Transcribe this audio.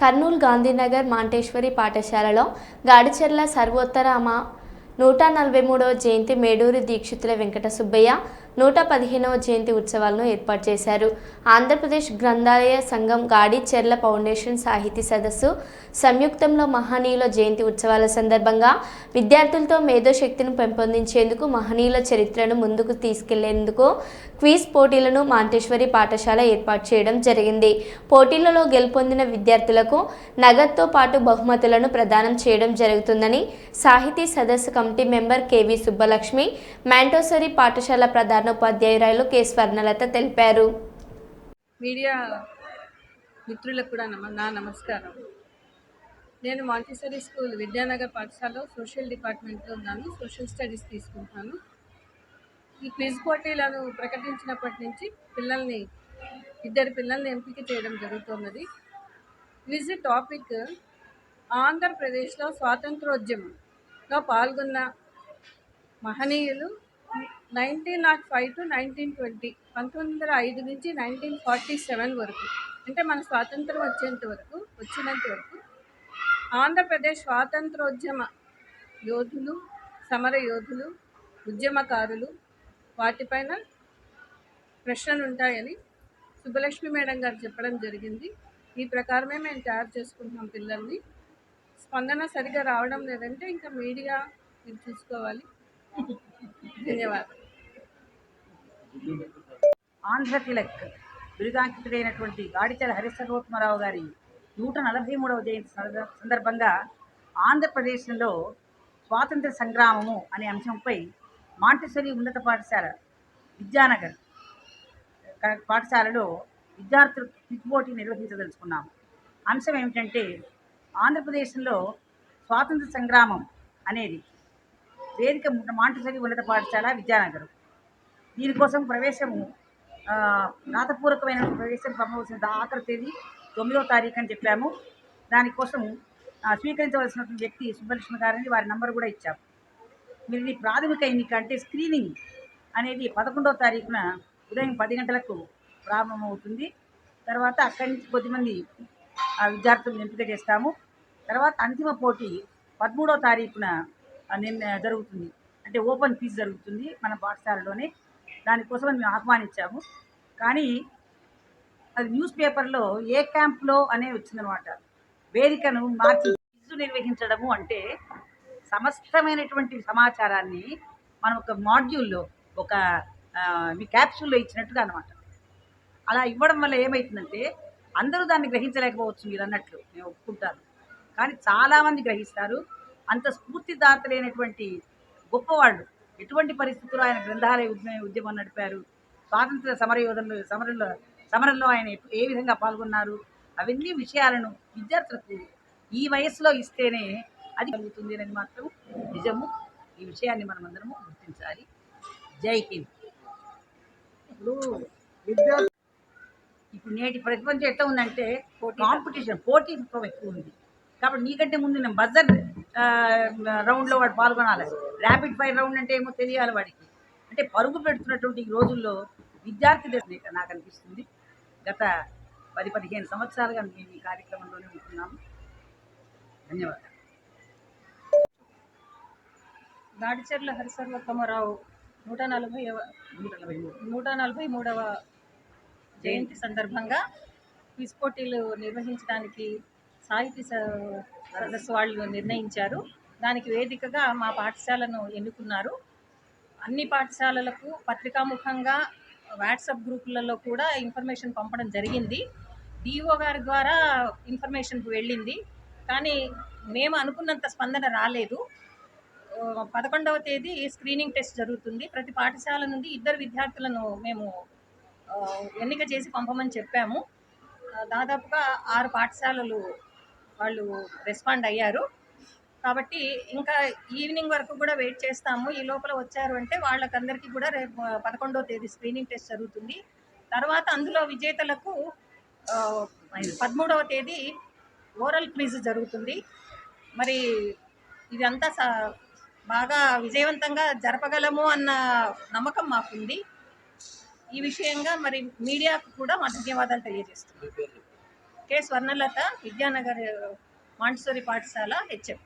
కర్నూలు గాంధీనగర్ మాంటేశ్వరి పాఠశాలలో గాడిచెర్ల సర్వోత్తరామ నూట నలభై మూడవ జయంతి మేడూరి దీక్షితుల వెంకట సుబ్బయ్య నూట పదిహేనవ జయంతి ఉత్సవాలను ఏర్పాటు చేశారు. ఆంధ్రప్రదేశ్ గ్రంథాలయ సంఘం గాడిచెర్ల ఫౌండేషన్ సాహితీ సదస్సు సంయుక్తంలో మహనీయుల జయంతి ఉత్సవాల సందర్భంగా విద్యార్థులతో మేధోశక్తిని పెంపొందించేందుకు మహనీయుల చరిత్రను ముందుకు తీసుకెళ్ళేందుకు క్విజ్ పోటీలను మాంటేశ్వరి పాఠశాల ఏర్పాటు చేయడం జరిగింది. పోటీలలో గెలుపొందిన విద్యార్థులకు నగదుతో పాటు బహుమతులను ప్రదానం చేయడం జరుగుతుందని సాహితీ సదస్సు committee member K V Subbalakshmi Montessori పాఠశాల ప్రధానోపాధ్యాయురాలు కె స్వర్ణలత తెలిపారు. మీడియా మిత్రులకు కూడా నమ నా నమస్కారం. నేను మాంటిసరీ స్కూల్ విద్యానగర్ పాఠశాలలో సోషల్ డిపార్ట్మెంట్లో ఉన్నాను సోషల్ స్టడీస్ తీసుకుంటున్నాను. ఈ క్విజ్ పోటీలను ప్రకటించినప్పటి నుంచి పిల్లల్ని ఇద్దరు పిల్లల్ని ఎంపిక చేయడం జరుగుతున్నది క్విజ్ టాపిక్ ఆంధ్రప్రదేశ్లో లో పాల్గొన్న మహనీయులు nineteen nought five to nineteen twenty పంతొమ్మిది వందల ఐదు నుంచి నైన్టీన్ ఫార్టీ సెవెన్ వరకు అంటే మన స్వాతంత్రం వచ్చేంత వరకు వచ్చినంత వరకు ఆంధ్రప్రదేశ్ స్వాతంత్రోద్యమ యోధులు సమర యోధులు ఉద్యమకారులు వాటిపైన ప్రశ్నలు ఉంటాయని సుబ్బలక్ష్మి మేడం గారు చెప్పడం జరిగింది. ఈ ప్రకారమే మేము తయారు చేసుకుంటున్నాం పిల్లల్ని. స్పందన సరిగా రావడం లేదంటే ఇంకా మీడియా మీరు చూసుకోవాలి. ధన్యవాదాలు. ఆంధ్ర తిలక్ బిరుదాంకితుడైనటువంటి గాడిచల హరిసర్వోత్తమరావు గారి నూట నలభై మూడవ జయంతి సందర్భంగా ఆంధ్రప్రదేశ్లో స్వాతంత్ర సంగ్రామము అనే అంశంపై మాంటెసరి ఉన్నత పాఠశాల విద్యానగర్ క- పాఠశాలలో విద్యార్థులు క్విజ్ పోటీ నిర్వహించదలుచుకున్నాము. అంశం ఏమిటంటే ఆంధ్రప్రదేశ్లో స్వాతంత్ర సంగ్రామం అనేది వేదిక మాంటసరి ఉన్నత పాఠశాల విద్యానగరం. దీనికోసం ప్రవేశము రాతపూర్వకమైన ప్రవేశం పంపవలసిన ఆఖరి తేదీ తొమ్మిదో తారీఖు అని చెప్పాము. దానికోసం స్వీకరించవలసినటువంటి వ్యక్తి సుబ్బలక్ష్మి గారని వారి నంబర్ కూడా ఇచ్చాము. మీరు ఇది ప్రాథమిక ఎన్నిక అంటే స్క్రీనింగ్ అనేది పదకొండవ తారీఖున ఉదయం పది గంటలకు ప్రారంభమవుతుంది. తర్వాత అక్కడి నుంచి కొద్దిమంది విద్యార్థులను ఎంపిక చేస్తాము. తర్వాత అంతిమ పోటీ పదమూడవ తారీఖున నిన్న జరుగుతుంది. అంటే ఓపెన్ ఫీజు జరుగుతుంది మన పాఠశాలలోనే. దానికోసం మేము ఆహ్వానించాము. కానీ అది న్యూస్ పేపర్లో ఏ క్యాంప్లో అనే వచ్చిందనమాట. వేదికను మార్చి ఫీజు నిర్వహించడము అంటే సమస్తమైనటువంటి సమాచారాన్ని మనం ఒక మాడ్యూల్లో ఒక మీ క్యాప్సూల్లో ఇచ్చినట్టుగా అనమాట. అలా ఇవ్వడం వల్ల ఏమవుతుందంటే అందరూ దాన్ని గ్రహించలేకపోవచ్చు మీరు అన్నట్లు నేను ఒప్పుకుంటాను. కానీ చాలామంది గ్రహిస్తారు అంత స్ఫూర్తిదాతలైనటువంటి గొప్పవాళ్ళు ఎటువంటి పరిస్థితుల్లో ఆయన గ్రంథాలయ ఉద్యమ ఉద్యమం నడిపారు స్వాతంత్ర సమరయోధంలో సమరంలో సమరంలో ఆయన ఏ విధంగా పాల్గొన్నారు అవన్నీ విషయాలను విద్యార్థులకు ఈ వయసులో ఇస్తేనే అది కలుగుతుంది అని మాత్రం నిజము. ఈ విషయాన్ని మనమందరము గుర్తించాలి. జై హింద్. ఇప్పుడు విద్యార్థి ఇప్పుడు నేటి ప్రపంచం ఎట్లా ఉందంటే కాంపిటీషన్ పోటీత్వం ఎక్కువ ఉంది. కాబట్టి నీకంటే ముందు నేను బజర్ రౌండ్లో వాడు పాల్గొనాలి. ర్యాపిడ్ ఫైర్ రౌండ్ అంటే ఏమో తెలియాలి వాడికి. అంటే పరుగు పెడుతున్నటువంటి ఈ రోజుల్లో విద్యార్థి దశ నాకు అనిపిస్తుంది. గత పది పదిహేను సంవత్సరాలుగా మేము ఈ కార్యక్రమంలోనే ఉంటున్నాము. ధన్యవాదాలు. గాడిచెర్ల హరిసర్వోత్తమరావు నూట నలభై నూట నలభై మూడు నూట నలభై మూడవ జయంతి సందర్భంగా క్విజ్ పోటీలు నిర్వహించడానికి సాహితీ స- సదస్సు వాళ్ళు నిర్ణయించారు. దానికి వేదికగా మా పాఠశాలను ఎన్నుకున్నారు. అన్ని పాఠశాలలకు పత్రికాముఖంగా వాట్సాప్ గ్రూపులలో కూడా ఇన్ఫర్మేషన్ పంపడం జరిగింది. డిఓ గారి ద్వారా ఇన్ఫర్మేషన్కు వెళ్ళింది. కానీ మేము అనుకున్నంత స్పందన రాలేదు. పదకొండవ తేదీ స్క్రీనింగ్ టెస్ట్ జరుగుతుంది. ప్రతి పాఠశాల నుండి ఇద్దరు విద్యార్థులను మేము ఎన్నిక చేసి పంపమని చెప్పాము. దాదాపుగా ఆరు పాఠశాలలు వాళ్ళు రెస్పాండ్ అయ్యారు. కాబట్టి ఇంకా ఈవినింగ్ వరకు కూడా వెయిట్ చేస్తాము. ఈ లోపల వచ్చారు అంటే వాళ్ళకందరికీ కూడా రేపు పదకొండవ తేదీ స్క్రీనింగ్ టెస్ట్ జరుగుతుంది. తర్వాత అందులో విజేతలకు పదమూడవ తేదీ ఓరల్ క్విజ్ జరుగుతుంది. మరి ఇదంతా సా బాగా విజయవంతంగా జరపగలము అన్న నమ్మకం మాకుంది. ఈ విషయంగా మరి మీడియాకు కూడా మా ధన్యవాదాలు తెలియజేస్తున్నాం. కె స్వర్ణలత విద్యానగర్ మాంటిసోరి పాఠశాల హెచ్ఎం.